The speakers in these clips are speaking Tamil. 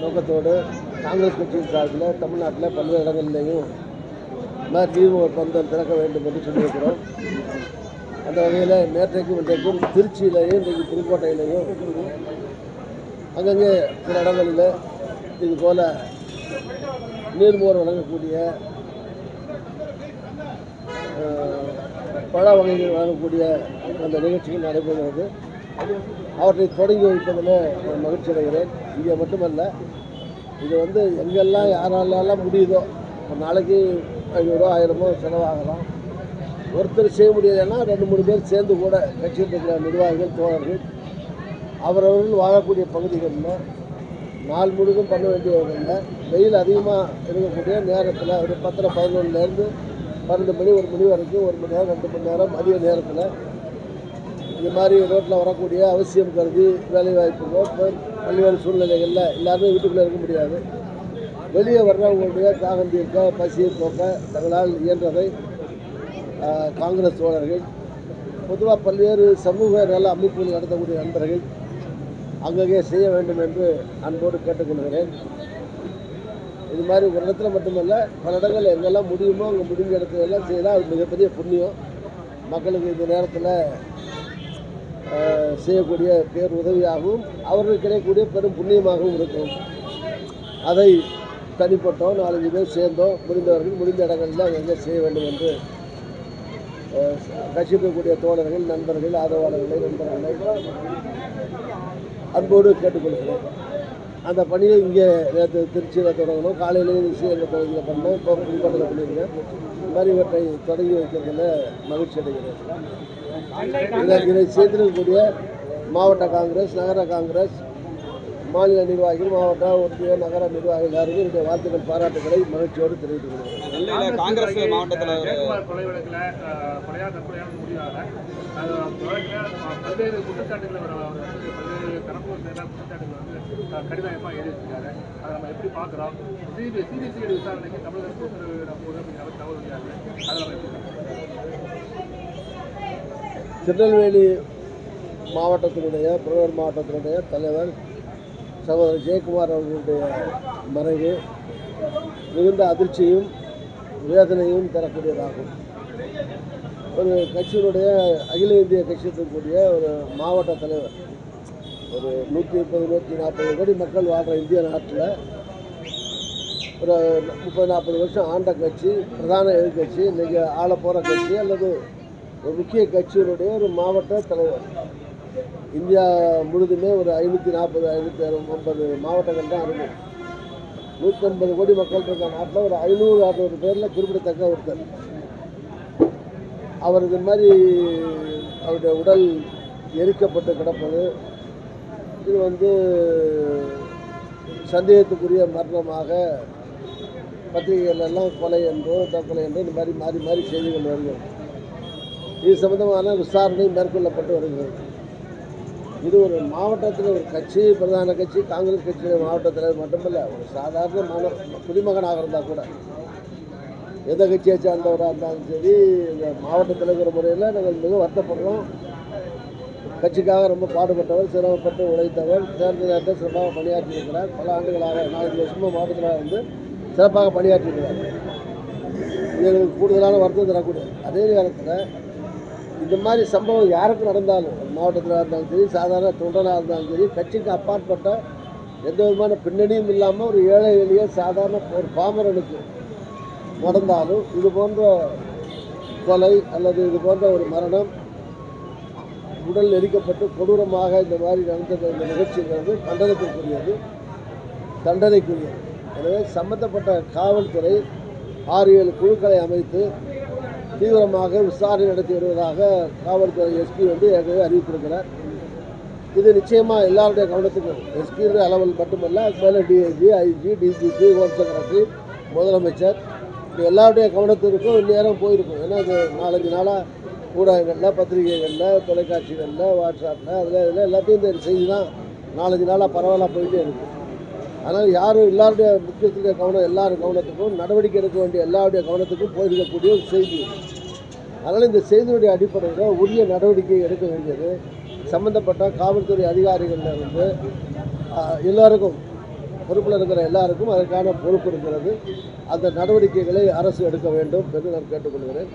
நோக்கத்தோடு காங்கிரஸ் கட்சியின் சார்பில் தமிழ்நாட்டில் பல்வேறு இடங்களிலேயும் இந்த மாதிரி பந்தல் திறக்க வேண்டும் என்று சொல்லியிருக்கிறோம். அந்த வகையில் நேற்றைக்கும் இன்றைக்கும் திருச்சியிலையும் இன்றைக்கு புதுக்கோட்டையிலையும் அங்கங்கே சில இடங்களில் இது போல் நீர்மோர் வழங்கக்கூடிய பழ வகைகள் வழங்கக்கூடிய அந்த நிகழ்ச்சிகள் நடைபெறுகிறது. அவற்றை தொடங்கி வைப்பதில் மகிழ்ச்சி அடைகிறேன். இங்கே மட்டுமல்ல இது வந்து எங்கெல்லாம் யாராலெல்லாம் முடியுதோ ஒரு நாளைக்கு ஐநூறுரூவா ஆயிரமோ செலவாகலாம். ஒருத்தர் செய்ய முடியலைன்னா ரெண்டு மூணு பேர் சேர்ந்து கூட கட்சியில் இருக்கிற நிர்வாகிகள் தோழர்கள் அவரவர்கள் வாழக்கூடிய பகுதிகளில் நாள் முழுதும் பண்ண வேண்டியவர்களில் வெயில் அதிகமாக இருக்கக்கூடிய நேரத்தில் ஒரு பத்தரை பதினொன்றுலேருந்து பன்னெண்டு மணி ஒரு மணி வரைக்கும் ஒரு மணி நேரம் ரெண்டு மணி நேரம் மதிய நேரத்தில் இந்த மாதிரி ரோட்டில் வரக்கூடிய அவசியம் கருதி வேலைவாய்ப்புகளோ பல்வேறு சூழ்நிலைகளில் எல்லாருமே வீட்டுக்குள்ளே இருக்க முடியாது. வெளியே வர்றவங்களுடைய தாகம் தீர்க்க பசியை போக்க தங்களால் இயன்றதை காங்கிரஸ் தோழர்கள் பொதுவாக பல்வேறு சமூக நல அமைப்புகள் நடத்தக்கூடிய நண்பர்கள் அங்கங்கே செய்ய வேண்டும் என்று அன்போடு கேட்டுக்கொள்கிறேன். இது மாதிரி ஒரு இடத்துல மட்டுமல்ல பல இடங்கள் எங்கெல்லாம் முடியுமோ அங்கே முடிஞ்ச இடத்துல எல்லாம் செய்தால் அது மிகப்பெரிய புண்ணியம். மக்களுக்கு இந்த நேரத்தில் செய்யக்கூடிய பேர் உதவியாகவும் அவர்களுக்கு கிடைக்கக்கூடிய பெரும் புண்ணியமாகவும் இருக்கும். அதை தனிப்பட்டோம் நாலஞ்சு பேர் சேர்ந்தோம் முடிந்தவர்கள் முடிந்த இடங்களில் அங்கங்கே செய்ய வேண்டும் என்று கட்சிக்கக்கூடிய தோழர்கள் நண்பர்கள் ஆதரவாளர்களை நண்பர்களை அன்போடு கேட்டுக்கொள்கிறேன். அந்த பணியை இங்கே நேற்று திருச்சியில் தொடங்கணும் காலையிலேயே விஷயங்கள் தொடங்கி பண்ணோம் இப்போ புதுக்கோட்டையில் பண்ணியிருக்கேன் இந்த மாதிரி இவற்றை தொடங்கி வைக்கிறதுல மகிழ்ச்சி அடைகிறேன். இதை இதை செய்திருக்கக்கூடிய மாவட்ட காங்கிரஸ் நகர காங்கிரஸ் மாநில நிர்வாகிகள் மாவட்ட ஒன்றிய நகர நிர்வாகிகள் எல்லாருக்கும் என்னுடைய வாழ்த்துக்கள் பாராட்டுகளை மகிழ்ச்சியோடு தெரிவித்துக் கொள்கிறேன் காங்கிரஸ் மாவட்டத்தில் திருநெல்வேலி மாவட்டத்தினுடைய புறநகர் மாவட்டத்தினுடைய தலைவர் சகோதரர் ஜெயக்குமார் அவர்களுடைய மறைவு மிகுந்த அதிர்ச்சியும் வேதனையும் தரக்கூடியதாகும். ஒரு கட்சியினுடைய அகில இந்திய கட்சியத்திற்குரிய ஒரு மாவட்ட தலைவர் ஒரு நூற்றி முப்பது நூற்றி நாற்பது கோடி மக்கள் வாழ்கிற இந்திய நாட்டில் ஒரு முப்பது நாற்பது வருஷம் ஆண்ட கட்சி பிரதான எதிர்கட்சி இன்றைக்கி ஆள போகிற கட்சி அல்லது ஒரு முக்கிய கட்சியினுடைய ஒரு மாவட்ட தலைவர். இந்தியா முழுதுமே ஒரு ஐநூற்றி நாற்பது ஐநூற்றி ஐம்பது மாவட்டங்கள் தான் இருக்கும் நூற்றம்பது கோடி மக்கள் இருக்க நாட்டில் ஒரு ஐநூறு அறுநூறு பேரில் குறிப்பிடத்தக்க ஒருத்தர். அவர் இது மாதிரி அவருடைய உடல் எரிக்கப்பட்டு கிடப்பது இது வந்து சந்தேகத்துக்குரிய மரணமாக பத்திரிகைகள் எல்லாம் கொலை என்றோ தற்கொலை என்றோ இந்த மாதிரி மாறி மாறி செய்திகள் வருகிறது. இது சம்பந்தமான விசாரணை மேற்கொள்ளப்பட்டு வருகிறது. இது ஒரு மாவட்டத்தில் ஒரு கட்சி பிரதான கட்சி காங்கிரஸ் கட்சியுடைய மாவட்டத்தில் மட்டுமல்ல ஒரு சாதாரண மாணவ குடிமகனாக இருந்தால் கூட எந்த கட்சியை சார்ந்தவராக இருந்தாலும் சரி இந்த மாவட்டத்தில் இருக்கிற முறையில் நாங்கள் மிக வருத்தப்படுறோம். கட்சிக்காக ரொம்ப பாடுபட்டவர் சிரமப்பட்டு உழைத்தவர் தேர்ந்த நேரத்தில் சிறப்பாக பணியாற்றியிருக்கிறார். பல ஆண்டுகளாக நாலஞ்சு வருஷமாக மாவட்டத்தில் வந்து சிறப்பாக பணியாற்றியிருக்கிறார். எங்களுக்கு கூடுதலான வருத்தம் தரக்கூடிய அதே நேரத்தில் இந்த மாதிரி சம்பவம் யாருக்கு நடந்தாலும் மாவட்டத்தில் இருந்தாலும் சரி சாதாரண தொண்டனாக இருந்தாலும் சரி கட்சிக்கு அப்பாற்பட்ட எந்த விதமான பின்னணியும் இல்லாமல் ஒரு ஏழை எளிய சாதாரண ஒரு பாமரனுக்கு நடந்தாலும் இது போன்ற கொலை அல்லது இது போன்ற ஒரு மரணம் உடல் எரிக்கப்பட்டு கொடூரமாக இந்த மாதிரி நடந்த இந்த நிகழ்ச்சிங்கிறது கண்டனத்திற்குரியது தண்டனைக்குரியது. எனவே சம்பந்தப்பட்ட காவல்துறை ஆறு ஏழு குழுக்களை அமைத்து தீவிரமாக விசாரணை நடத்தி வருவதாக காவல்துறை எஸ்பி வந்து ஏற்கனவே அறிவித்திருக்கிறார். இது நிச்சயமாக எல்லாருடைய கவனத்துக்கும் எஸ்பி அளவில் மட்டுமல்ல அது மேலே DIG IG DGP home secretary முதலமைச்சர் இது எல்லாருடைய கவனத்திற்கும் இந்நேரம் போயிருக்கும். ஏன்னா இது நாலஞ்சு நாளாக ஊடகங்களில் பத்திரிகைகளில் தொலைக்காட்சிகளில் வாட்ஸ்அப்பில் அதில் இதில் எல்லாத்தையும் இந்த செய்தி தான் நாலஞ்சு நாளாக பரவாயில்ல போயிட்டே இருக்குது அதனால் யாரும் எல்லாருடைய முக்கியத்துடைய கவனம் எல்லாரும் கவனத்துக்கும் நடவடிக்கை எடுக்க வேண்டிய எல்லாருடைய கவனத்துக்கும் போயிருக்கக்கூடிய ஒரு செய்தி. அதனால் இந்த செய்தியுடைய அடிப்படையில் உரிய நடவடிக்கை எடுக்க வேண்டியது. சம்பந்தப்பட்ட காவல்துறை அதிகாரிகளில் இருந்து எல்லாருக்கும் பொறுப்பில் இருக்கிற எல்லாருக்கும் அதற்கான பொறுப்பு இருக்கிறது. அந்த நடவடிக்கைகளை அரசு எடுக்க வேண்டும் என்று நான் கேட்டுக்கொள்கிறேன்.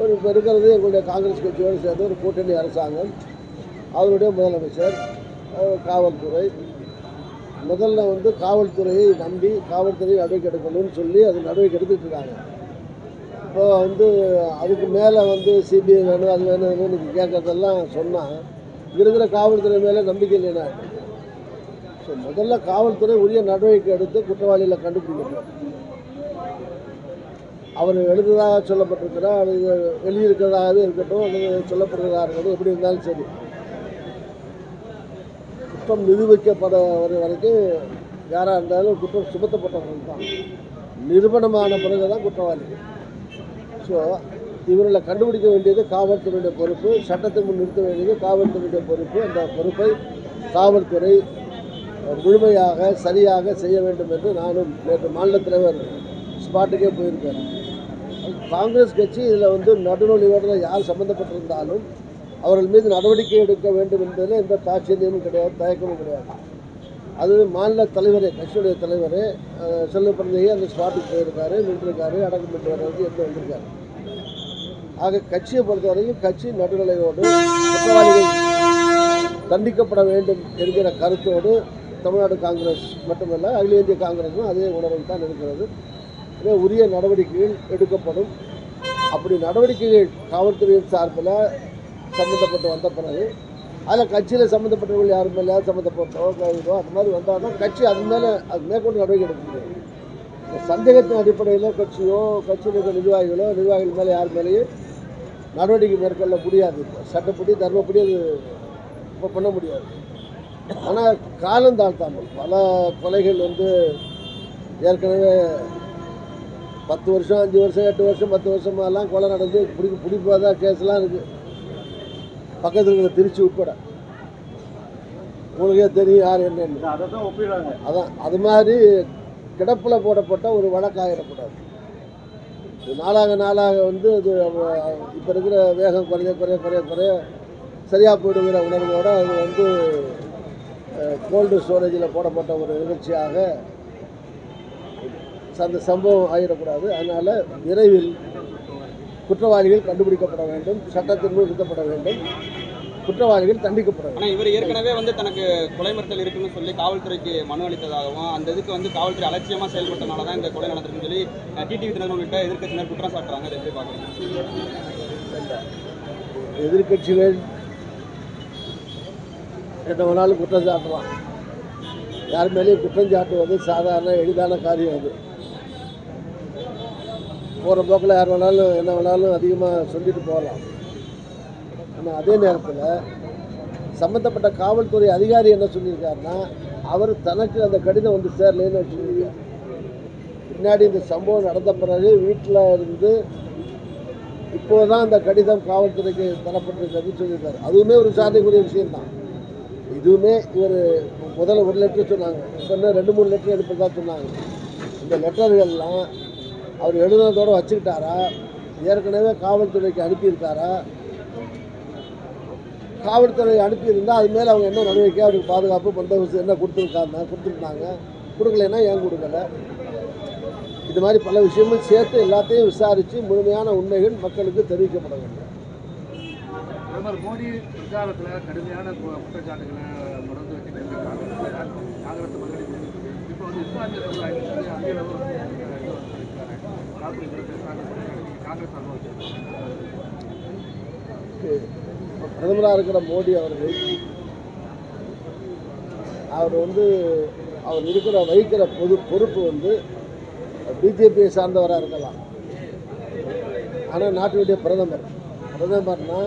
ஒரு இப்போ இருக்கிறது எங்களுடைய காங்கிரஸ் கட்சியோடு சேர்ந்து ஒரு கூட்டணி அரசாங்கம். அவருடைய முதலமைச்சர் காவல்துறை. முதல்ல வந்து காவல்துறையை நம்பி காவல்துறை நடவடிக்கை எடுக்கணும்னு சொல்லி அது நடவடிக்கை எடுத்துகிட்டு இருக்காங்க இப்போ வந்து அதுக்கு மேலே வந்து சிபிஐ வேணும் அது வேணும் இது வேணும் கேட்கறதெல்லாம் சொன்னால் இருக்கிற காவல்துறை மேலே நம்பிக்கை இல்லைனா ஸோ முதல்ல காவல்துறை உரிய நடவடிக்கை எடுத்து குற்றவாளிகளை கண்டுபிடிக்கணும். அவர் எழுதுதாக சொல்லப்பட்டிருக்கிறார் அது வெளியிருக்கிறதாகவே இருக்கட்டும் அல்லது சொல்லப்படுறதா இருக்கட்டும் எப்படி இருந்தாலும் சரி. குற்றம் நிரூபிக்கப்பட வர வரைக்கும் யாராக இருந்தாலும் குற்றம் சுமத்தப்பட்டவர்கள் தான். நிரூபணமான பிறகு தான் குற்றவாளிகள் ஸோ இவர்களை கண்டுபிடிக்க வேண்டியது காவல்துறையுடைய பொறுப்பு. சட்டத்தை முன் நிறுத்த வேண்டியது காவல்துறையுடைய பொறுப்பு. அந்த பொறுப்பை காவல்துறை முழுமையாக சரியாக செய்ய வேண்டும் என்று நானும் நேற்று மாநில தலைவர் ஸ்பாட்டுக்கே போயிருக்கேன் காங்கிரஸ் கட்சி இதில் வந்து நடுநொழிவோடு யார் சம்மந்தப்பட்டிருந்தாலும் அவர்கள் மீது நடவடிக்கை எடுக்க வேண்டும் என்பதில் எந்த தாட்சியமும் கிடையாது தயக்கமும் கிடையாது. அது மாநில தலைவரே கட்சியுடைய தலைவரே அஹ், செல்வ பிறந்தையே அந்த ஸ்பாட்டுக்கு போயிருக்காரு நின்றுருக்காரு அடக்கம் பெற்று வர்றது எடுத்து வந்திருக்காரு. ஆக கட்சியை பொறுத்தவரையும் கட்சி நடுநிலையோடு குற்றவாளிகள் தண்டிக்கப்பட வேண்டும் என்கிற கருத்தோடு தமிழ்நாடு காங்கிரஸ் மட்டுமல்ல அகில இந்திய காங்கிரஸும் அதே உணர்வு தான் இருக்கிறது. எனவே உரிய நடவடிக்கைகள் எடுக்கப்படும். அப்படி நடவடிக்கைகள் காவல்துறையின் சார்பில் சம்மந்தப்பட்டு வந்த பிறகு அதில் கட்சியில் சம்மந்தப்பட்டவர்கள் யாரும் மேலே சம்மந்தப்பட்டோ கைதோ அந்த மாதிரி வந்தால் தான் கட்சி அது மேலே அது மேற்கொண்டு நடவடிக்கை எடுக்க முடியாது இந்த சந்தேகத்தின் அடிப்படையில் கட்சியோ கட்சியில் இருக்கிற நிர்வாகிகளோ நிர்வாகிகள் மேலே யார் மேலேயும் நடவடிக்கை மேற்கொள்ள முடியாது. சட்டப்படி தர்மப்படி அது இப்போ பண்ண முடியாது. ஆனால் காலம் தாழ்த்தாமல் பல கொலைகள் வந்து ஏற்கனவே பத்து வருஷம் அஞ்சு வருஷம் எட்டு வருஷம் பத்து வருஷமெல்லாம் கொலை நடந்து பிடிக்க பிடிப்பாத கேஸ்லாம் இருக்குது பக்கத்தில் இருக்கிற திருச்சி உட்பட. உங்களுக்கே தெரியும் யார் என்னன்னு. அதான் அது மாதிரி கிடப்பில் போடப்பட்ட ஒரு வழக்காயிடக்கூடாது நாளாக நாளாக வந்து அது இப்போ இருக்கிற வேகம் குறைய குறைய குறைய குறைய சரியாக போயிடுங்கிற உணர்வோடு அது வந்து கோல்டு ஸ்டோரேஜில் போடப்பட்ட ஒரு நிகழ்ச்சியாக அந்த சம்பவம் ஆகிடக்கூடாது அதனால் விரைவில் குற்றவாளிகள் கண்டுபிடிக்கப்பட வேண்டும் சட்டத்தின் முன் நிறுத்தப்பட வேண்டும். குற்றவாளிகள் தண்டிக்கப்பட வேண்டும். இவர் ஏற்கனவே வந்து தனக்கு கொலை மிரட்டல் இருக்குன்னு சொல்லி காவல்துறைக்கு மனு அளித்ததாகவும் அந்த இதுக்கு வந்து காவல்துறை அலட்சியமா செயல்பட்டனால தான் இந்த கொலை நடந்திருக்குன்னு சொல்லி டிடிவி தினகரன் உள்ளிட்ட எதிர்க்கட்சியினர் குற்றம் சாட்டுறாங்க. அதை எப்படி பாக்குறீங்க எதிர்க்கட்சிகள் என்ன வேணாலும் குற்றம் சாட்டலாம். யார் மேலேயும் குற்றம் சாட்டுவது சாதாரண எளிதான காரியம் அது. போகிற போக்கில் யார் வேணாலும் என்ன வேணாலும் அதிகமாக சொல்லிட்டு போகலாம். ஆனால் அதே நேரத்தில் சம்மந்தப்பட்ட காவல்துறை அதிகாரி என்ன சொல்லியிருக்காருன்னா அவர் தனக்கு அந்த கடிதம் வந்து சேரலைன்னு வச்சுருக்கார் பின்னாடி இந்த சம்பவம் நடந்த பிறகு வீட்டில் இருந்து இப்போதான் அந்த கடிதம் காவல்துறைக்கு தரப்பட்டிருக்கிறது சொல்லியிருக்காரு. அதுவுமே ஒரு சாதனைக்குரிய விஷயம்தான். இதுவுமே இவர் முதல்ல ஒரு லெட்டர் சொன்னாங்க. இப்போ ரெண்டு மூணு லெட்டர் எடுப்பதா சொன்னாங்க. இந்த லெட்டர்கள்லாம் அவர் எழுதுனதோடு வச்சுக்கிட்டாரா ஏற்கனவே காவல்துறைக்கு அனுப்பியிருக்காரா? காவல்துறை அனுப்பியிருந்தால் அது மேலே அவங்க என்ன நடவடிக்கை அவருக்கு பாதுகாப்பு பந்தோபஸ்து என்ன கொடுத்துருக்காங்க கொடுத்துருந்தாங்க? கொடுக்கலைன்னா ஏன் கொடுக்கல? இது மாதிரி பல விஷயமும் சேர்த்து எல்லாத்தையும் விசாரித்து முழுமையான உண்மைகள் மக்களுக்கு தெரிவிக்கப்பட வேண்டும். பிரதமர் மோடி பிரச்சாரத்தில் கடுமையான குற்றச்சாட்டுகளை முடந்து வச்சுட்டு காங்கிரஸ் இப்போ வந்து இஸ்லாமிய சமுதாயத்தில் அதிக அளவு காப்பீடு பேசுகிறாங்க காங்கிரஸ் அனுபவம் பிரதமராக இருக்கிற மோடி அவர்கள் அவர் வந்து அவர் இருக்கிற வகிக்கிற பொது பொறுப்பு வந்து பிஜேபியை சார்ந்தவராக இருக்கலாம். ஆனால் நாட்டினுடைய பிரதமர். பிரதமர்னா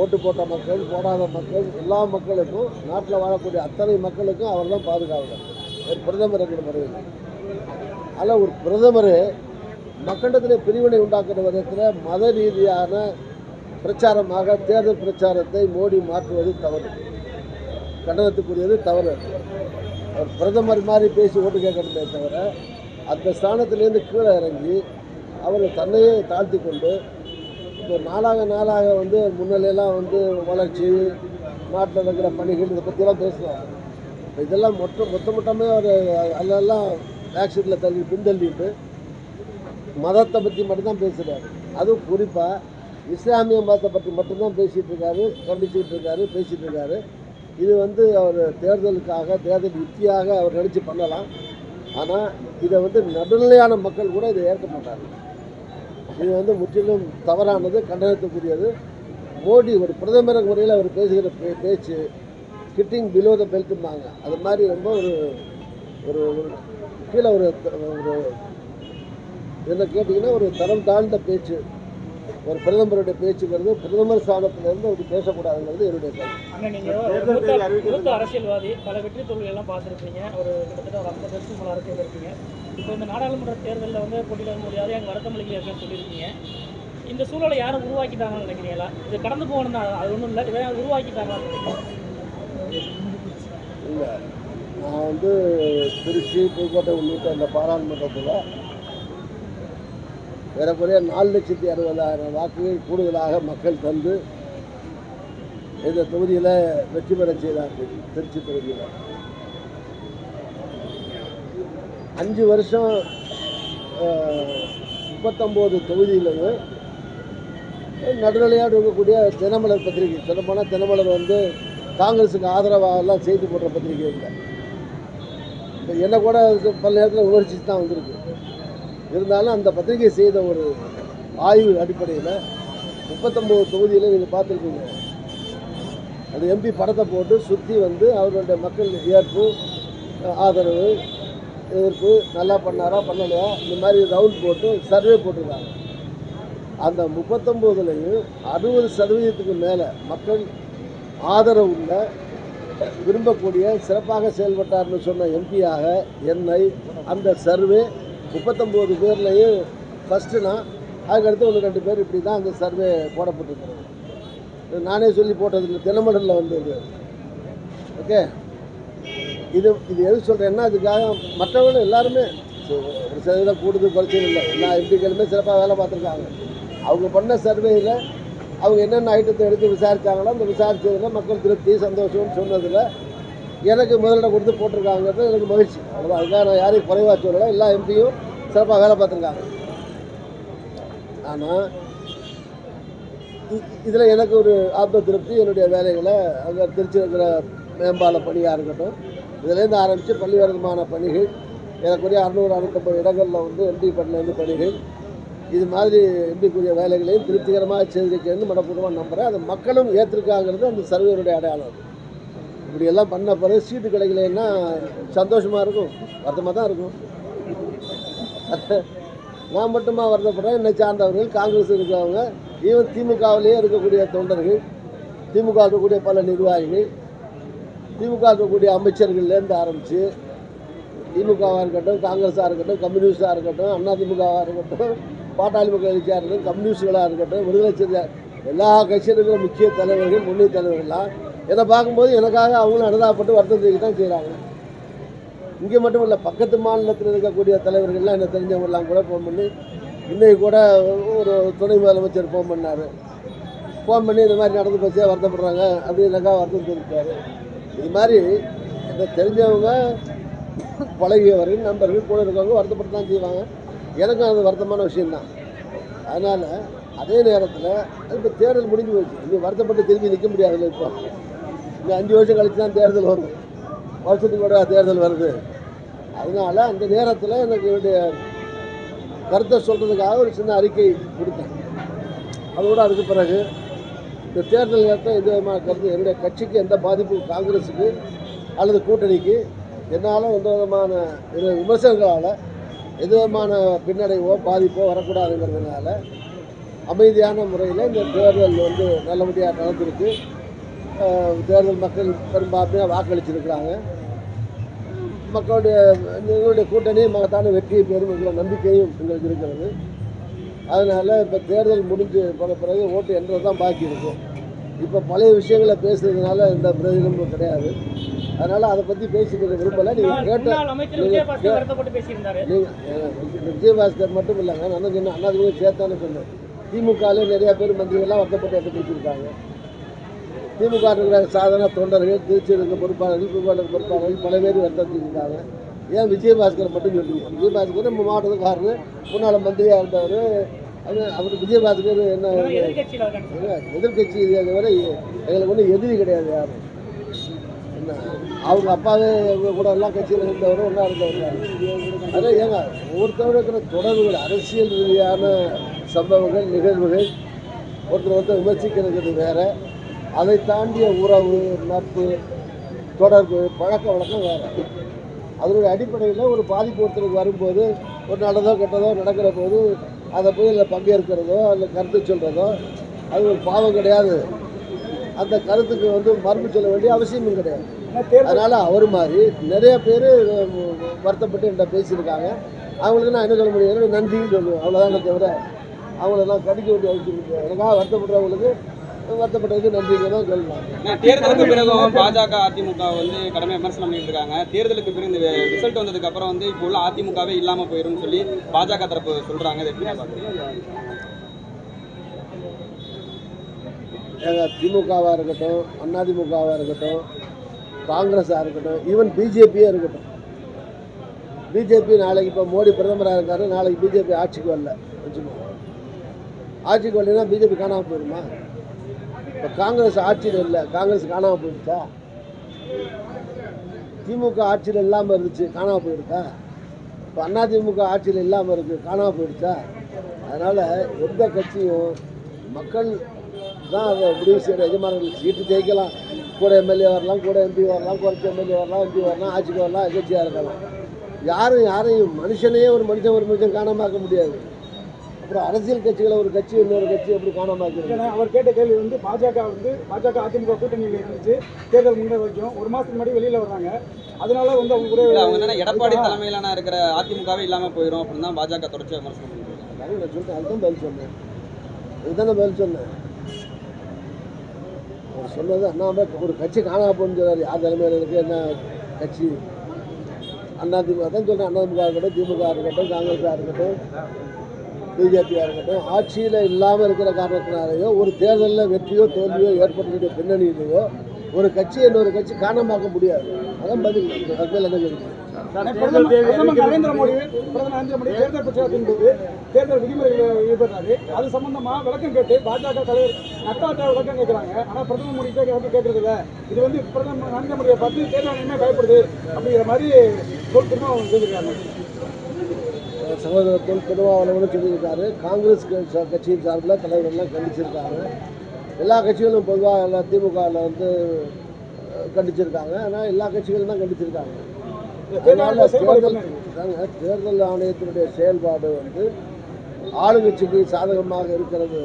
ஓட்டு போட்ட மக்கள் போடாத மக்கள் எல்லா மக்களுக்கும் நாட்டில் வாழக்கூடிய அத்தனை மக்களுக்கும் அவர் தான் பாதுகாவலர். ஒரு பிரதமர் என்கிற முறையில் அதில் ஒரு பிரதமர் மக்களிடத்தில் பிரிவினை உண்டாக்குற விதத்தில் மத ரீதியான பிரச்சாரமாக தேர்தல் பிரச்சாரத்தை மோடி மாற்றுவது தவறு. கண்டனத்துக்குரியது தவறு. அவர் பிரதமர் மாதிரி பேசி ஓட்டு கேட்கணுமே தவிர அந்த ஸ்தானத்திலேருந்து கீழே இறங்கி அவர் தன்னையே தாழ்த்தி கொண்டு இப்போ நாளாக நாளாக வந்து முன்னிலையெல்லாம் வந்து வளர்ச்சி நாட்டில் இருக்கிற பணிகள் இதை பற்றிலாம் பேசுவாங்க இதெல்லாம் மொத்த மொத்த மொத்தமே அவர் அதெல்லாம் ஆக்சிடென்ட்டில் தள்ளி பின்தள்ளிட்டு மதத்தை பற்றி மட்டும்தான் பேசுகிறாரு அதுவும் குறிப்பாக இஸ்லாமிய மதத்தை பற்றி மட்டும்தான் பேசிகிட்டு இருக்காரு கண்டிச்சுக்கிட்டு இருக்காரு பேசிகிட்டு இருக்காரு. இது வந்து அவர் தேர்தலுக்காக தேர்தல் யுக்தியாக அவர் நினச்சி பண்ணலாம். ஆனால் இதை வந்து நடுநிலையான மக்கள் கூட இதை ஏற்க மாட்டாங்க. இது வந்து முற்றிலும் தவறானது கண்டனத்துக்குரியது. மோடி ஒரு பிரதமர் முறையில் அவர் பேசுகிற பே பேச்சு கிட்டிங் பிலோ த பெல்ட்டும்பாங்க அது மாதிரி ரொம்ப ஒரு ஒரு கீழே ஒரு ஒரு என்ன கேட்டிங்கன்னா ஒரு தரம் தாழ்ந்த பேச்சு ஒரு பிரதமருடைய பேச்சுங்கிறது பிரதமர் ஸ்தானத்திலிருந்து அவர் பேசக்கூடாதுங்கிறது என்னுடைய கருத்து. அண்ணா நீங்க ஒரு மூத்த அரசியல்வாதி பல வெற்றி தோல்விகள் எல்லாம் பார்த்துருப்பீங்க. ஒரு கிட்டத்தட்ட ஒரு ஐம்பது வருஷம் போல அரசியல் இருக்கீங்க. இப்போ இந்த நாடாளுமன்ற தேர்தலில் வந்து போட்டியிட முடியாது எங்கள் வருத்தம் இருக்குன்னு சொல்லியிருக்கீங்க. இந்த சூழலை யாரும் உருவாக்கிட்டாங்கன்னு நினைக்கிறீங்களா? இது கடந்து போகணும் தான் அது ஒன்றும் இல்லை இதை உருவாக்கிட்டாங்கன்னு நினைக்கிறீங்க இல்லை. நான் வந்து திருச்சி புதுக்கோட்டை உள்ளிட்ட இந்த பாராளுமன்றத்தில் ஏறக்குறைய நாலு லட்சத்தி அறுபதாயிரம் வாக்குகள் கூடுதலாக மக்கள் தந்து இந்த தொகுதியில் வெற்றி பெற செய்தார்கள் திருச்சி தொகுதியில். அஞ்சு வருஷம் முப்பத்தொம்போது தொகுதியிலும் நடுநிலையாக இருக்கக்கூடிய தினமலர் பத்திரிகை சொல்லப்போனால் தினமலர் வந்து காங்கிரஸுக்கு ஆதரவாகலாம் செய்தி போடுற பத்திரிகை இல்லை இப்போ என்னை கூட பல நேரத்தில் விமர்சித்து தான் வந்திருக்கு. இருந்தாலும் அந்த பத்திரிகை செய்த ஒரு ஆய்வு அடிப்படையில் முப்பத்தொம்போது தொகுதியில் நீங்கள் பார்த்துருக்கீங்க. அந்த எம்பி படத்தை போட்டு சுற்றி வந்து அவர்களுடைய மக்கள் ஏற்பு ஆதரவு எதிர்ப்பு நல்லா பண்ணாரா பண்ணலையா இந்த மாதிரி ரவுண்ட் போட்டு சர்வே போட்டிருக்காங்க. அந்த முப்பத்தொம்போதுலையும் அறுபது சதவீதத்துக்கு மேலே மக்கள் ஆதரவு உள்ள விரும்பக்கூடிய சிறப்பாக செயல்பட்டார்னு சொன்ன எம்பியாக என்னை அந்த சர்வே முப்பத்தொம்போது பேர்லையும் ஃபஸ்ட்டு நான் அதுக்கடுத்து ஒன்று ரெண்டு பேர் இப்படி தான் அந்த சர்வே போடப்பட்டிருக்கிறது. நானே சொல்லி போட்டது இல்லை தினமடலில் வந்தது. ஓகே இது இது எது சொல்கிறேன்னா அதுக்காக மற்றவங்களும் எல்லாருமே ஒரு சதவீதம் கூடுது குறைச்சது இல்லை. எல்லா எம்பிக்களுமே சிறப்பாக வேலை பார்த்துருக்காங்க. அவங்க பண்ண சர்வேயில் அவங்க என்னென்ன ஐட்டத்தை எடுத்து விசாரித்தாங்களோ அந்த விசாரித்ததில் மக்கள் திருப்தி சந்தோஷம்னு சொன்னதில் எனக்கு முதலிடம் கொடுத்து போட்டிருக்காங்கிறது எனக்கு மகிழ்ச்சி. அவ்வளோதான் அதுக்காக நான் யாரையும் குறைவாக சொல்லலை. எல்லா எம்பியும் சிறப்பாக வேலை பார்த்துருக்காங்க. ஆனால் இதில் எனக்கு ஒரு ஆத்ம திருப்தி என்னுடைய வேலைகளை அங்கே திருச்சி இருக்கிற மேம்பால பணியாக இருக்கட்டும் இதுலேருந்து ஆரம்பித்து பல்வேறுமான பணிகள் எனக்குரிய அறுநூறு அறுநூற்றம்பது இடங்களில் வந்து எம்பி பண்ணலேருந்து பணிகள் இது மாதிரி எம்பிக்குரிய வேலைகளையும் திருப்திகரமாக செய்திருக்கேன்னு மனப்பூர்வமாக நம்புகிறேன் அது மக்களும் ஏற்றிருக்காங்கிறது அந்த சர்வேருடைய அடையாளம். இப்படி எல்லாம் பண்ண பிறகு சீட்டு கிடைக்கலன்னா சந்தோஷமாக இருக்கும். வருத்தமாக தான் இருக்கும். நான் மட்டுமா வருத்தப்படுறேன்? என்னை சார்ந்தவர்கள் காங்கிரஸ் இருக்கிறவங்க ஈவன் திமுகவிலேயே இருக்கக்கூடிய தொண்டர்கள் திமுக இருக்கக்கூடிய பல நிர்வாகிகள் திமுக இருக்கக்கூடிய அமைச்சர்கள்லேருந்து ஆரம்பித்து திமுகவாக இருக்கட்டும் காங்கிரஸாக இருக்கட்டும் கம்யூனிஸ்டாக இருக்கட்டும் அண்ணா திமுகவாக இருக்கட்டும் பாட்டாளி மக்கள் கட்சியாக இருக்கட்டும் கம்யூனிஸ்டுகளாக இருக்கட்டும் விடுதலை சிறுத்தை எல்லா கட்சியில் இருக்கிற முக்கிய தலைவர்கள் முன்னணி தலைவர்கள்லாம் இதை பார்க்கும்போது எனக்காக அவங்களும் அனுதாபப்பட்டு வருத்தம் தான் செய்கிறாங்க இங்கே மட்டும் இல்லை பக்கத்து மாநிலத்தில் இருக்கக்கூடிய தலைவர்கள்லாம் என்ன தெரிஞ்சவங்கலாம் கூட ஃபோன் பண்ணி இன்னைக்கு கூட ஒரு துணை முதலமைச்சர் ஃபோன் பண்ணார். ஃபோன் பண்ணி இந்த மாதிரி நடந்து போச்சே வருத்தப்படுறாங்க அது எனக்காக வருத்தம் தெரிவித்தார் இது மாதிரி என்ன தெரிஞ்சவங்க பழகியவர்கள் நண்பர்கள் கூட இருக்கவங்க வருத்தப்பட்டு தான் செய்வாங்க. எனக்கும் அது வருத்தமான விஷயந்தான் அதனால் அதே நேரத்தில் இப்போ தேர்தல் முடிஞ்சு போச்சு. இங்கே வருத்தப்பட்டு திரும்பி நிற்க முடியாதுல்ல இப்போ. இந்த அஞ்சு வருஷம் கழிச்சு தான் தேர்தல் வரும் வருஷத்துக்கு கூட தேர்தல் வருது. அதனால் அந்த நேரத்தில் எனக்கு என்னுடைய கருத்தை சொல்கிறதுக்காக ஒரு சின்ன அறிக்கை கொடுத்தேன். அதோட அதுக்கு பிறகு இந்த தேர்தல் நேரத்தில் எந்த விதமான கருத்து என்னுடைய கட்சிக்கு எந்த பாதிப்பும் காங்கிரஸுக்கு அல்லது கூட்டணிக்கு என்னால் எந்த விதமான இது விமர்சனங்களால் எந்த விதமான பின்னடைவோ பாதிப்போ வரக்கூடாதுங்கிறதுனால அமைதியான முறையில் இந்த தேர்தல் வந்து நல்லபடியாக நடந்திருக்கு. தேர்தல் மக்கள் பெரும்பான்மையாக வாக்களிச்சிருக்கிறாங்க. மக்களுடைய எங்களுடைய கூட்டணி மகத்தான வெற்றியை பெறும் என்ற நம்பிக்கையும் எங்களுக்கு இருக்கிறது. அதனால் இப்போ தேர்தல் முடிஞ்சு போன பிறகு ஓட்டு என்றது தான் பாக்கி இருக்கும். இப்போ பழைய விஷயங்களை பேசுறதுனால எந்த பிரயோஜனமும் கிடையாது. அதனால் அதை பற்றி பேசிக்கிற விரும்பலை. நீங்கள் கேட்ட நீங்கள் விஜயபாஸ்கர் மட்டும் இல்லைங்க. நான் சொன்னேன் அண்ணாதிமுக சேர்த்தானே சொன்னேன். திமுகவில் நிறையா பேர் மந்திரிகள்லாம் வருத்தப்பட்டு எடுத்து கொடுத்துருக்காங்க திமுக இருக்கிற சாதாரண தொண்டர்கள் திருச்சி இருக்க பொறுப்பாளர்கள் புதுப்பாளர் பொறுப்பாளர்கள் பல பேர் வருத்தத்தில் இருக்காங்க ஏன் விஜயபாஸ்கர் மட்டும் சொல்றீங்க? விஜயபாஸ்கர் நம்ம மாவட்டத்துக்காரரு முன்னாள் மந்திரியாக இருந்தவர் அது அவர் விஜயபாஸ்கர் என்ன இதை தவிர எங்களுக்கு ஒன்றும் எதிரி கிடையாது யாரும். என்ன? அவங்க அப்பாவே இவங்க கூட எல்லாம் கட்சியில் இருந்தவர் ஒன்றா இருந்தவர் அதான் ஏங்க ஒவ்வொருத்தரோட இருக்கிற தொடர்புகள் அரசியல் ரீதியான சம்பவங்கள் நிகழ்வுகள் ஒருத்தர் ஒருத்தர் விமர்சிக்கிறது வேற. அதை தாண்டிய உறவு நட்பு தொடர்பு பழக்க வழக்கம் வேறு. அதனுடைய அடிப்படையில் ஒரு பாதிப்பு ஒருத்தருக்கு வரும்போது ஒரு நல்லதோ கெட்டதோ நடக்கிற போது அதை போய் இல்லை பங்கேற்கிறதோ அதில் கருத்து சொல்கிறதோ அது ஒரு பாவம் கிடையாது. அந்த கருத்துக்கு வந்து மறுப்பு சொல்ல வேண்டிய அவசியமும் கிடையாது. அதனால் அவர் மாதிரி நிறைய பேர் வருத்தப்பட்டு என்கிட்ட பேசியிருக்காங்க. அவங்களுக்கு நான் என்ன சொல்ல முடியும்? நன்றின்னு சொல்லுவேன். அவ்வளோதானே தவிர அவங்களெல்லாம் கடிக்க வேண்டிய அவசியம் இல்லை. எனக்காக வருத்தப்படுறவங்களுக்கு வருத்தப்பட்டதுக்கு நன்றிங்க தான் சொல்லலாம் தேர்தலுக்கு பிறகும் பாஜக அதிமுக வந்து கடுமையாக விமர்சனம் பண்ணிட்டு இருக்காங்க தேர்தலுக்கு பிறகு இந்த ரிசல்ட் வந்ததுக்கு அப்புறம் வந்து இப்போ உள்ள அதிமுகவே இல்லாம போயிரும்னு சொல்லி பாஜக தரப்பு சொல்றாங்க. ஏங்க திமுகவாக இருக்கட்டும் அதிமுகவாக இருக்கட்டும் காங்கிரஸாக இருக்கட்டும் ஈவன் பிஜேபியே இருக்கட்டும். பிஜேபி நாளைக்கு இப்போ மோடி பிரதமராக இருக்காரு நாளைக்கு பிஜேபி ஆட்சிக்கு வரல வச்சுக்கோங்க ஆட்சிக்கு வரலைன்னா பிஜேபி காணாமல் போயிடுமா இப்போ காங்கிரஸ் ஆட்சியில் இல்லை காங்கிரஸ் காணாமல் போயிடுச்சா? திமுக ஆட்சியில் இல்லாமல் இருந்துச்சு காணாமல் போயிடுச்சா? இப்போ அதிமுக ஆட்சியில் இல்லாமல் இருக்குது காணாமல் போயிடுச்சா? அதனால் எந்த கட்சியும் மக்கள் தான் அதை முடிவு செய்கிற எஜமானர்கள் சீட்டு ஜெயிக்கலாம். கூட எம்எல்ஏ வரலாம் கூட எம்பி வரலாம் குறைச்ச எம்எல்ஏ வரலாம் எம்பி வரலாம் ஆட்சிக்கு வரலாம் எதிர்ச்சியாக இருக்கலாம். யாரும் யாரையும் மனுஷனையே ஒரு மனுஷன் ஒரு மனுஷன் காணாமாக்க முடியாது. அப்புறம் அரசியல் கட்சிகளை ஒரு கட்சி இன்னொரு கட்சி எப்படி ஏன்னா அவர் கேட்ட கேள்வி வந்து பாஜக வந்து பாஜக அதிமுக கூட்டணியில் இருந்துச்சு. தேர்தல் முன்னே வரைக்கும் ஒரு மாசத்துக்கு முன்னாடி வெளியில வர்றாங்க. அதனால வந்து அவங்க கூட இல்ல அவங்க என்ன எடப்பாடி தலைமையிலான இருக்கிற அதிமுகவே இல்லாம போயிடும் அப்படின்னு தான் பாஜக தொடர்ச்சியாக விமர்சனம் நான் சொல்லிட்டேன் அதுதான் பதில் சொன்னேன். இதுதான் நான் பதில் சொன்னேன். அவர் சொன்னது அண்ணாமலை ஒரு கட்சி காணாம போன்னு சொல்றாரு யார் தலைமையில் இருக்கு என்ன கட்சி? அண்ணா திமுக தான் சொல்கிறேன் அண்ணாதிமுக இருக்கட்டும் திமுக இருக்கட்டும் காங்கிரஸாக இருக்கட்டும். பிஜேபியாக இருக்கட்டும் ஆட்சியில் இல்லாமல் இருக்கிற காரணத்தினாலேயோ ஒரு தேர்தலில் வெற்றியோ தோல்வியோ ஏற்படக்கூடிய பின்னணியிலேயோ ஒரு கட்சி இன்னொரு கட்சி காணாமாக்க முடியாது. அதான் பதில். இந்த தகவல் நரேந்திர மோடி பிரதமர் நரேந்திர மோடி தேர்தல் பிரச்சாரத்தின் போது தேர்தல் ஈடுபடுறாரு. அது சம்பந்தமா விளக்கம் கேட்டு பாஜக தலைவர் நட்டாட்ட விளக்கம் கேட்கறாங்க. ஆனா பிரதமர் மோடி விளக்கம் கேட்கறது இல்ல. இது வந்து பிரதமர் நரேந்திர மோடியை பார்த்து தேர்தல் பயப்படுது அப்படிங்கிற மாதிரி சொல் திரும்ப செஞ்சிருக்காங்க சகோதரர் தொல் திருமாவளவனும் சொல்லியிருக்காரு. காங்கிரஸ் கட்சியின் சார்பில் தலைவர்கள்லாம் கண்டிச்சிருக்காங்க. எல்லா கட்சிகளும் பொதுவாக எல்லா திமுகவில் வந்து கண்டிச்சிருக்காங்க. ஆனால் எல்லா கட்சிகளும் தான் கண்டிச்சிருக்காங்க. அதனால தேர்தல் தேர்தல் ஆணையத்தினுடைய செயல்பாடு வந்து ஆளுங்கட்சிக்கு சாதகமாக இருக்கிறது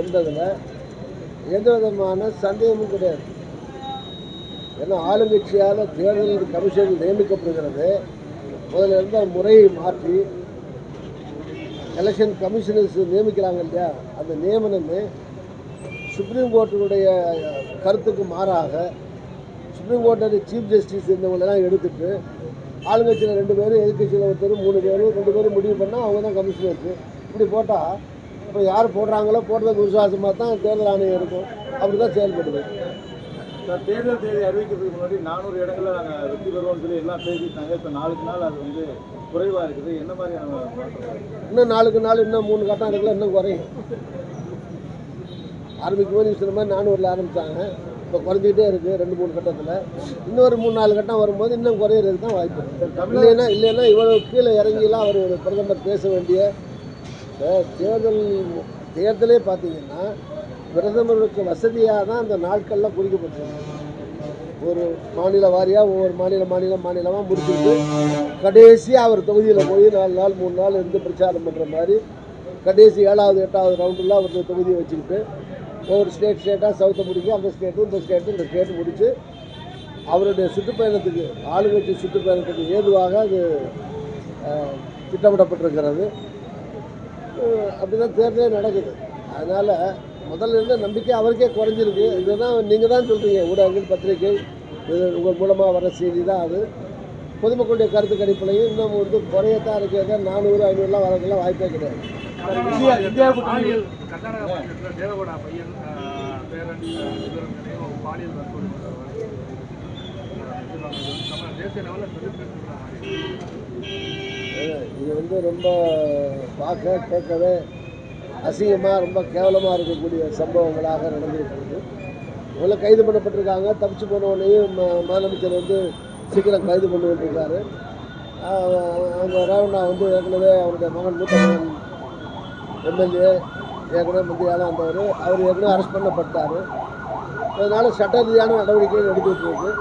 என்பதில் எந்த விதமான சந்தேகமும் கிடையாது. ஏன்னா ஆளுங்கட்சியால் தேர்தல் கமிஷன் நியமிக்கப்படுகிறது. அதில் இருந்த முறையை மாற்றி எலெக்ஷன் கமிஷனர்ஸ் நியமிக்கிறாங்க இல்லையா? அந்த நியமனமே சுப்ரீம் கோர்ட்டினுடைய கருத்துக்கு மாறாக சுப்ரீம் கோர்ட்டோட சீஃப் ஜஸ்டிஸ் இருந்தவங்களெல்லாம் எடுத்துட்டு ஆளுங்கட்சியில் ரெண்டு பேரும் எதிர்கட்சியில் ஒருத்தர் மூணு பேர் ரெண்டு பேரும் முடிவு பண்ணால் அவங்க தான் கமிஷனருக்கு இப்படி போட்டால் இப்போ யார் போடுறாங்களோ போடுறதுக்கு விசுவாசமாக தான் தேர்தல் ஆணையம் இருக்கும். அப்படி தான் செயல்படுது. சார் தேர்தல் தேதி அறிவிக்கிறதுக்கு முன்னாடி நானூறு இடங்களில் நாங்கள் வெற்றி பெறுவோம்னு சொல்லி எல்லாம் பேசிட்டாங்க. இப்போ நாளுக்கு நாள் அது வந்து குறைவாக இருக்குது. என்ன மாதிரியான இன்னும் நாளுக்கு நாள் இன்னும் மூணு கட்டம் இருக்குல்ல இன்னும் குறையும். ஆரம்பிக்கும் போது சொன்ன மாதிரி நானூறில் ஆரம்பித்தாங்க இப்போ குறைஞ்சிக்கிட்டே இருக்குது ரெண்டு மூணு கட்டத்தில். இன்னொரு மூணு நாலு கட்டம் வரும்போது இன்னும் குறையிறதுக்கு தான் வாய்ப்பு இருக்குது இல்லைன்னா இல்லைன்னா இவ்வளோ கீழே இறங்கிலாம் அவர் ஒரு பிரதமர் பேச வேண்டிய தேர்தல் தேர்தலே பார்த்தீங்கன்னா பிரதமருக்கு வசதியாக தான் அந்த நாட்கள்லாம் குறிக்கப்பட்டிருக்கு. ஒரு மாநில வாரியாக ஒவ்வொரு மாநில மாநில மாநிலமாக முடிச்சுட்டு கடைசியாக அவர் தொகுதியில் போய் நாலு நாள் மூணு நாள் இருந்து பிரச்சாரம் பண்ணுற மாதிரி கடைசி ஏழாவது எட்டாவது ரவுண்டில் அவர் தொகுதியை வச்சுக்கிட்டு ஒவ்வொரு ஸ்டேட் ஸ்டேட்டாக சவுத்தை முடிக்க அந்த ஸ்டேட்டும் இந்த ஸ்டேட்டும் இந்த ஸ்டேட்டு முடித்து அவருடைய சுற்றுப்பயணத்துக்கு ஆளுங்கட்சி சுற்றுப்பயணத்துக்கு ஏதுவாக அது திட்டமிடப்பட்டிருக்கிறது. அப்படி தான் தேர்தலே நடக்குது. அதனால் முதல்ல இருந்த நம்பிக்கை அவருக்கே குறைஞ்சிருக்கு இதுதான் நீங்கள் தான் சொல்கிறீங்க ஊடகங்கள் பத்திரிகை இது உங்கள் மூலமாக வர செய்தி தான் அது பொதுமக்களுடைய கருத்து கணிப்புலையும் இன்னும் வந்து குறையத்தான் இருக்கிறத நானூறு ஐநூறுலாம் வரதுக்கெல்லாம் வாய்ப்பே கிடையாது இது வந்து ரொம்ப பார்க்க கேட்கவே அசிங்கமாக ரொம்ப கேவலமாக இருக்கக்கூடிய சம்பவங்களாக நடந்துகிட்டு இருக்கு கைது பண்ணப்பட்டிருக்காங்க. தப்பிச்சு போனவனையும் முதலமைச்சர் வந்து சீக்கிரம் கைது பண்ணி விட்டுருக்காரு அவங்க ரேவண்ணா வந்து ஏற்கனவே அவருடைய மகன் மூத்த மகன் எம்எல்ஏ ஏற்கனவே முந்தையாலும் வந்தவர். அவர் ஏற்கனவே அரெஸ்ட் பண்ணப்பட்டார். அதனால் சட்ட ரீதியான நடவடிக்கைகள் எடுத்துகிட்டு இருக்குது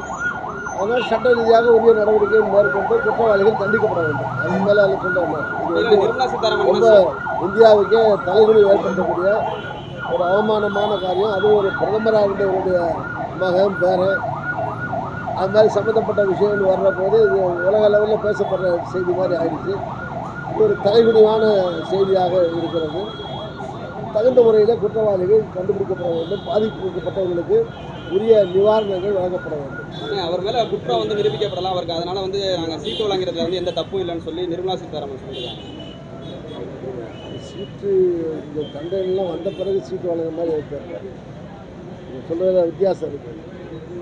அதனால் சட்ட ரீதியாக உரிய நடவடிக்கையை மேற்கொண்டு குற்றவாளிகள் தண்டிக்கப்பட வேண்டும். அது மேலே அதில் சொல்ல ரொம்ப இந்தியாவுக்கே தலைகுனி ஏற்படுத்தக்கூடிய ஒரு அவமானமான காரியம். அது ஒரு பிரதமராக இருந்தவருடைய மகன் பேரன். அது மாதிரி சம்மந்தப்பட்ட விஷயங்கள் வர்ற போது இது உலக லெவலில் பேசப்படுற செய்தி மாதிரி ஆயிடுச்சு. இது ஒரு தலைகுனிவான செய்தியாக இருக்கிறது. தகுந்த முறையில் குற்றவாளிகள் கண்டுபிடிக்கப்பட வேண்டும். பாதிக்கப்பட்டவர்களுக்கு உரிய நிவாரணங்கள் வழங்கப்பட வேண்டும். அவர் மேல குற்றம் வந்து நிரூபிக்கப்படலாம் அவருக்கு. அதனால வந்து நாங்க சீட்டு வழங்குறதுல வந்து எந்த தப்பும் இல்லைன்னு சொல்லி நிர்மலா சீதாராமன் சொல்லியிருக்காங்க. சீட்டு இந்த தண்டனைலாம் வந்த பிறகு சீட்டு வழங்குற மாதிரி வைப்பாங்க நீங்கள் சொல்கிறத வித்தியாசம் இருக்குது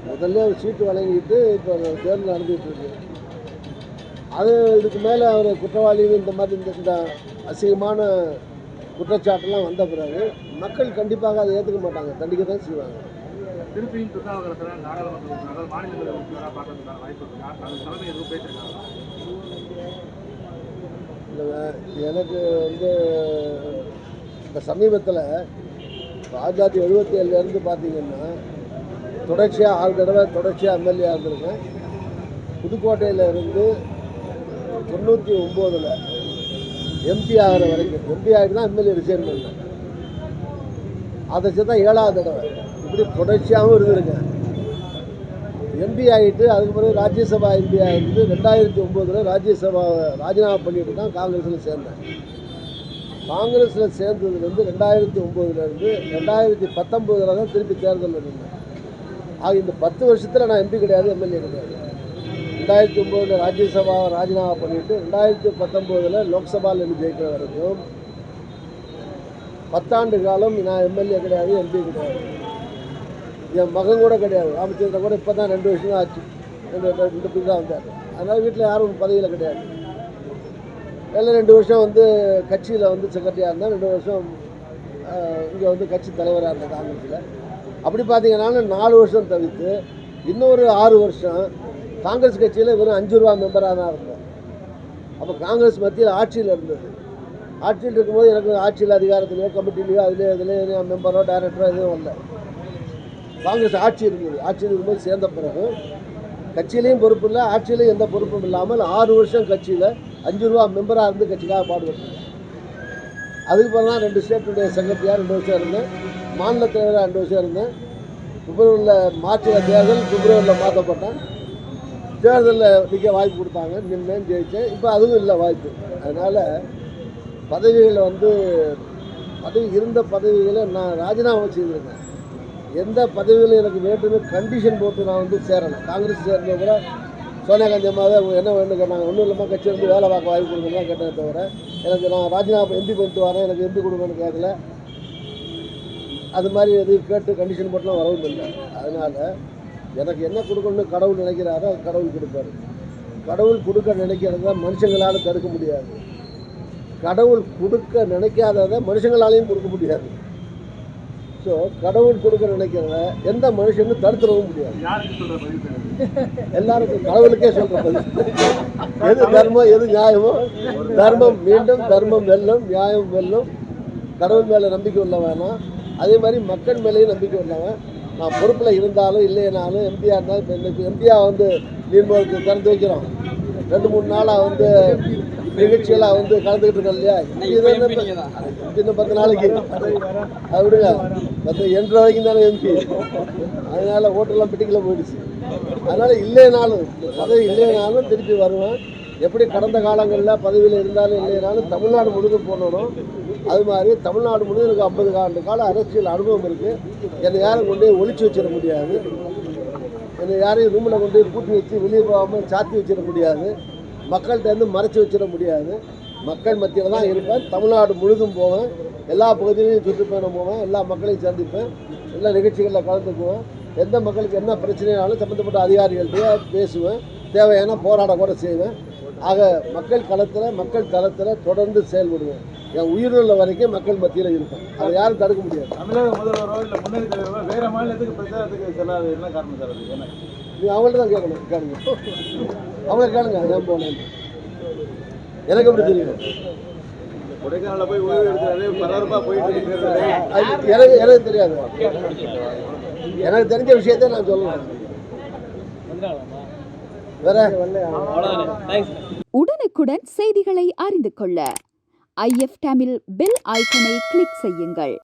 முதல்ல அவர் சீட்டு வழங்கிட்டு இப்போ தேர்தல் நடந்துகிட்டு இருக்கு. அது இதுக்கு மேலே அவர் குற்றவாளி இந்த மாதிரி இந்த இந்த அசிங்கமான குற்றச்சாட்டெல்லாம் வந்த பிறகு மக்கள் கண்டிப்பாக அதை ஏற்றுக்க மாட்டாங்க. கண்டிக்க தான் செய்வாங்க. திருப்பியும் திருநாவுக்கரசர் நாடாளுமன்ற உறுப்பினர், அதாவது மாநிலங்களவை உறுப்பினராக பார்க்கறதுக்கான வாய்ப்பு இருக்கா. அது தலைமை எதுவும் பேசியிருக்காங்க எனக்கு வந்து இப்போ சமீபத்தில் ஆயிரத்தி எழுபத்தி ஏழுலேருந்து பார்த்தீங்கன்னா தொடர்ச்சியாக ஆறு தடவை தொடர்ச்சியாக எம்எல்ஏ இருந்திருக்கேன். புதுக்கோட்டையில் இருந்து தொண்ணூற்றி ஒம்போதில் எம்பி ஆகிற வரைக்கும் எம்பி ஆகிட்டு தான் எம்எல்ஏ ரிசைன் பண்ணேன். அதை சேர்த்தா ஏழாவது தடவை. இப்படி தொடர்ச்சியாகவும் இருந்திருங்க எம்பி ஆகிட்டு அதுக்கு பிறகு ராஜ்யசபா எம்பி ஆகிட்டு ரெண்டாயிரத்தி ஒம்போதில் ராஜ்யசபா ராஜினாமா பண்ணிட்டு தான் காங்கிரஸில் சேர்ந்தேன். காங்கிரஸில் சேர்ந்ததுலேருந்து ரெண்டாயிரத்தி ஒம்போதுலேருந்து ரெண்டாயிரத்தி பத்தொம்போதில் தான் திருப்பி தேர்தலில் இருந்தேன் ஆக இந்த பத்து வருஷத்தில் நான் எம்பி கிடையாது எம்எல்ஏ கிடையாது. ரெண்டாயிரத்தி ஒம்போதில் ராஜ்யசபா ராஜினாமா பண்ணிட்டு ரெண்டாயிரத்தி பத்தொம்போதில் லோக்சபாவில் இருந்து ஜெயிக்கிற வரைக்கும் பத்தாண்டு காலம் நான் எம்எல்ஏ கிடையாது எம்பி கிடையாது. என் மகன் கூட கிடையாது. ராமச்சந்திரன் கூட இப்போ தான் ரெண்டு வருஷம் ஆச்சு. ரெண்டு ரெண்டு பிள்ளை தான் வந்தார். அதனால் வீட்டில் யாரும் பதவியில் கிடையாது. எல்லாம் ரெண்டு வருஷம் வந்து கட்சியில் வந்து செக்ரட்டரியாக இருந்தால் ரெண்டு வருஷம் இங்கே வந்து கட்சி தலைவராக இருந்தார் காங்கிரஸில். அப்படி பார்த்தீங்கன்னா நாலு வருஷம் தவிர்த்து இன்னொரு ஆறு வருஷம் காங்கிரஸ் கட்சியில் வெறும் அஞ்சு ரூபா மெம்பராக தான் இருந்தேன் அப்போ காங்கிரஸ் மத்தியில் ஆட்சியில் இருந்தது. ஆட்சியில் இருக்கும்போது எனக்கு ஆட்சியில் அதிகாரத்திலேயோ கமிட்டிலேயோ அதுலேயோ இதுலேயோ மெம்பரோ டைரக்டரோ எதுவும் இல்லை காங்கிரஸ் ஆட்சி இருந்தது ஆட்சி இருக்கும்போது சேர்ந்த பிறகு கட்சியிலையும் பொறுப்பு இல்லை ஆட்சியிலையும் எந்த பொறுப்பும் இல்லாமல் ஆறு வருஷம் கட்சியில் அஞ்சு ரூபா மெம்பராக இருந்து கட்சிக்காக பாடுபட்டு அதுக்கு பிறகு தான் ரெண்டு ஸ்டேட்டுடைய செக்ரட்டரியாக ரெண்டு வருஷம் இருந்தேன். மாநில தலைவராக ரெண்டு வருஷம் இருந்தேன். பிப்ரவரியில் மார்ச்சில் தேர்தல் பிப்ரவரியில் மாற்றப்பட்டேன். தேர்தலில் நிற்க வாய்ப்பு கொடுத்தாங்க. நின்னேன் ஜெயித்தேன் இப்போ அதுவும் இல்லை வாய்ப்பு. அதனால் பதவிகளை வந்து பதவி இருந்த பதவிகளை நான் ராஜினாமா செய்திருந்தேன். எந்த பதவியிலும் எனக்கு வேண்டுமே கண்டிஷன் போட்டு நான் வந்து சேரலை. காங்கிரஸ் சேர்ந்த கூட சோனியா காந்தி அம்மாவே என்ன வேணும் கேட்டாங்க. ஒன்றும் இல்லாமல் கட்சி வந்து வேலை பார்க்க வாய்ப்பு கொடுக்கணும் தான் தவிர எனக்கு நான் ராஜினாமா எம்பி பண்ணிட்டு வரேன் எனக்கு எம்பி கொடுக்கணும்னு கேட்கல. அது மாதிரி எதுவும் கேட்டு கண்டிஷன் போட்டுலாம் வரவும் இல்லை. அதனால் எனக்கு என்ன கொடுக்கணும்னு கடவுள் நினைக்கிறாரோ அது கடவுள் கொடுப்பாரு. கடவுள் கொடுக்க நினைக்கிறத மனுஷங்களால் தடுக்க முடியாது. கடவுள் கொடுக்க நினைக்காததை மனுஷங்களாலையும் கொடுக்க முடியாது. ஸோ கடவுள் கொடுக்க நினைக்கிறத எந்த மனுஷனும் தடுத்துடவும் முடியாது. எல்லாருக்கும் கடவுளுக்கே சொல்ற பதில். எது தர்மம் எது நியாயமோ தர்மம் மீண்டும் தர்மம் வெல்லும் நியாயம் வெல்லும். கடவுள் மேலே நம்பிக்கை உள்ளவனா அதே மாதிரி மக்கள் மேலேயும் நம்பிக்கை உள்ளவன். நான் பொறுப்பில் இருந்தாலும் இல்லைனாலும் எம்பியாக இருந்தாலும் இப்போ எம்பியாக வந்து நீர்மோகத்துக்கு திறந்து வைக்கிறோம். ரெண்டு மூணு நாளாக வந்து நிகழ்ச்சியெல்லாம் வந்து கலந்துக்கிட்டு இருக்கோம் இல்லையா. இன்னும் பத்து நாளைக்கு. அது விடுங்க. பத்து எண்பது வரைக்கும் தானே எம்பி அதனால ஓட்டெல்லாம் பிடிக்கல போயிடுச்சு. அதனால இல்லைனாலும் பதவி இல்லைனாலும் திருப்பி வருவேன். எப்படி கடந்த காலங்களில் பதவியில் இருந்தாலும் இல்லைனாலும் தமிழ்நாடு முழுக்க போனோம். அது மாதிரி தமிழ்நாடு முழுக்க எனக்கு ஐம்பது ஆண்டு கால அரசியல் அனுபவம் இருக்குது என்னை யாரும் கொண்டு ஒழிச்சு வச்சிட முடியாது. என்னை யாரையும் ரூமில் கொண்டு போய் கூட்டி வச்சு வெளியே போகாமல் சாத்தி வச்சிட முடியாது. மக்கள்கிட்ட இருந்து மறைச்சி வச்சிட முடியாது. மக்கள் மத்தியில் தான் இருப்பேன். தமிழ்நாடு முழுதும் போவேன். எல்லா பகுதியிலையும் சுற்றுப்பயணம் போவேன். எல்லா மக்களையும் சந்திப்பேன். எல்லா நிகழ்ச்சிகளில் கலந்துக்குவேன். எந்த மக்களுக்கு என்ன பிரச்சனைனாலும் சம்மந்தப்பட்ட அதிகாரிகள்கிட்டயே பேசுவேன். தேவையான போராட கூட செய்வேன். ஆக மக்கள் களத்தில் மக்கள் தளத்தில் தொடர்ந்து செயல்படுவேன். என் உயிருள்ள வரைக்கும் மக்கள் மத்தியில் இருப்பேன். அதை யாரும் தடுக்க முடியாது. தமிழக முதல்வரோ இல்லை முன்னேறி தலைவரோ மாநிலத்துக்கு பிரச்சாரத்துக்கு செல்லாது என்ன காரணம் சார் நீ அவங்கள்ட்ட தான் கேட்கணும் கேளுங்க. அவங்க கேளுங்க ஏன் போனேன். எனக்கு எப்படி தெரியும்? போய் ஓய்வு எடுக்கிறாரு போயிட்டு எனக்கு எனக்கு தெரியாது. எனக்கு தெரிஞ்ச விஷயத்த நான் சொல்லுவேன் வேற? உடனுக்குடன் செய்திகளை அறிந்து கொள்ள. ஐஎஃப் தமிழ் பெல் ஐக்கனை கிளிக் செய்யுங்கள்.